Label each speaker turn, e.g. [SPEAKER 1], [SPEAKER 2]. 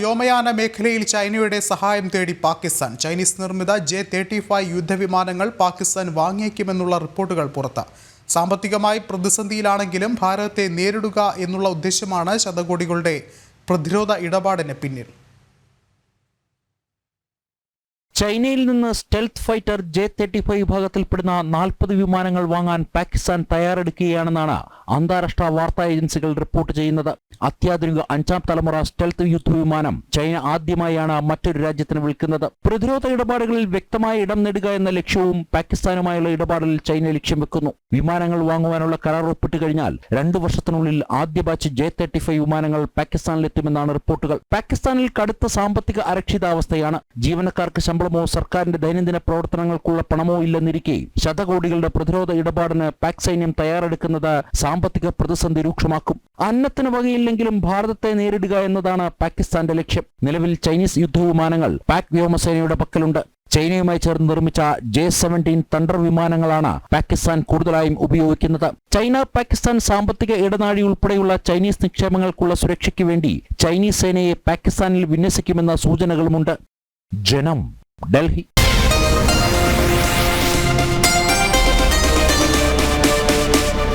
[SPEAKER 1] വ്യോമയാന മേഖലയിൽ ചൈനയുടെ സഹായം തേടി പാകിസ്ഥാൻ. ചൈനീസ് നിർമ്മിത ജെ തേർട്ടി ഫൈവ് യുദ്ധവിമാനങ്ങൾ പാകിസ്ഥാൻ വാങ്ങിയേക്കുമെന്നുള്ള റിപ്പോർട്ടുകൾ പുറത്ത്. സാമ്പത്തികമായി പ്രതിസന്ധിയിലാണെങ്കിലും ഭാരതത്തെ നേരിടുക എന്നുള്ള ഉദ്ദേശമാണ് ശതകോടികളുടെ പ്രതിരോധ ഇടപാടിന് പിന്നിൽ.
[SPEAKER 2] ചൈനയിൽ നിന്ന് stealth fighter J thirty five വിഭാഗത്തിൽപ്പെടുന്ന നാൽപ്പത് വിമാനങ്ങൾ വാങ്ങാൻ പാകിസ്ഥാൻ തയ്യാറെടുക്കുകയാണെന്നാണ് അന്താരാഷ്ട്ര വാർത്താ ഏജൻസികൾ റിപ്പോർട്ട് ചെയ്യുന്നത്. അത്യാധുനിക അഞ്ചാം തലമുറ സ്റ്റെൽത്ത് യുദ്ധ വിമാനം ചൈന ആദ്യമായാണ് മറ്റൊരു രാജ്യത്തിന് വിൽക്കുന്നത്. പ്രതിരോധ ഇടപാടുകളിൽ വ്യക്തമായ ഇടം നേടുക എന്ന ലക്ഷ്യവും പാകിസ്ഥാനുമായുള്ള ഇടപാടിൽ ചൈന ലക്ഷ്യം വെക്കുന്നു. വിമാനങ്ങൾ വാങ്ങുവാനുള്ള കരാർ ഒപ്പിട്ട് കഴിഞ്ഞാൽ രണ്ടു വർഷത്തിനുള്ളിൽ ആദ്യ ബാച്ച് ജെ തേർട്ടി ഫൈവ് വിമാനങ്ങൾ പാകിസ്ഥാനിലെത്തുമെന്നാണ് റിപ്പോർട്ടുകൾ. പാകിസ്ഥാനിൽ കടുത്ത സാമ്പത്തിക അരക്ഷിതാവസ്ഥയാണ്. ജീവനക്കാർക്ക് ശമ്പളമോ സർക്കാരിന്റെ ദൈനംദിന പ്രവർത്തനങ്ങൾക്കുള്ള പണമോ ഇല്ലെന്നിരിക്കെ ശതകോടികളുടെ പ്രതിരോധ ഇടപാടിന് പാക് സൈന്യം തയ്യാറെടുക്കുന്നത് സാമ്പത്തിക പ്രതിസന്ധി രൂക്ഷമാക്കും. അന്നത്തിന് വകയില്ലെങ്കിലും ഭാരതത്തെ നേരിടുക എന്നതാണ് പാകിസ്ഥാന്റെ ലക്ഷ്യം. നിലവിൽ ചൈനീസ് യുദ്ധവിമാനങ്ങൾ പാക് വ്യോമസേനയുടെ പക്കലുണ്ട്. ചൈനയുമായി ചേർന്ന് നിർമ്മിച്ച ജെ സെവന്റീൻ തണ്ടർ വിമാനങ്ങളാണ് പാകിസ്ഥാൻ കൂടുതലായും ഉപയോഗിക്കുന്നത്. ചൈന പാകിസ്ഥാൻ സാമ്പത്തിക ഇടനാഴി ഉൾപ്പെടെയുള്ള ചൈനീസ് നിക്ഷേപങ്ങൾക്കുള്ള സുരക്ഷയ്ക്ക് വേണ്ടി ചൈനീസ് സേനയെ പാകിസ്ഥാനിൽ വിന്യസിക്കുമെന്ന സൂചനകളുമുണ്ട്. ജനം delhi.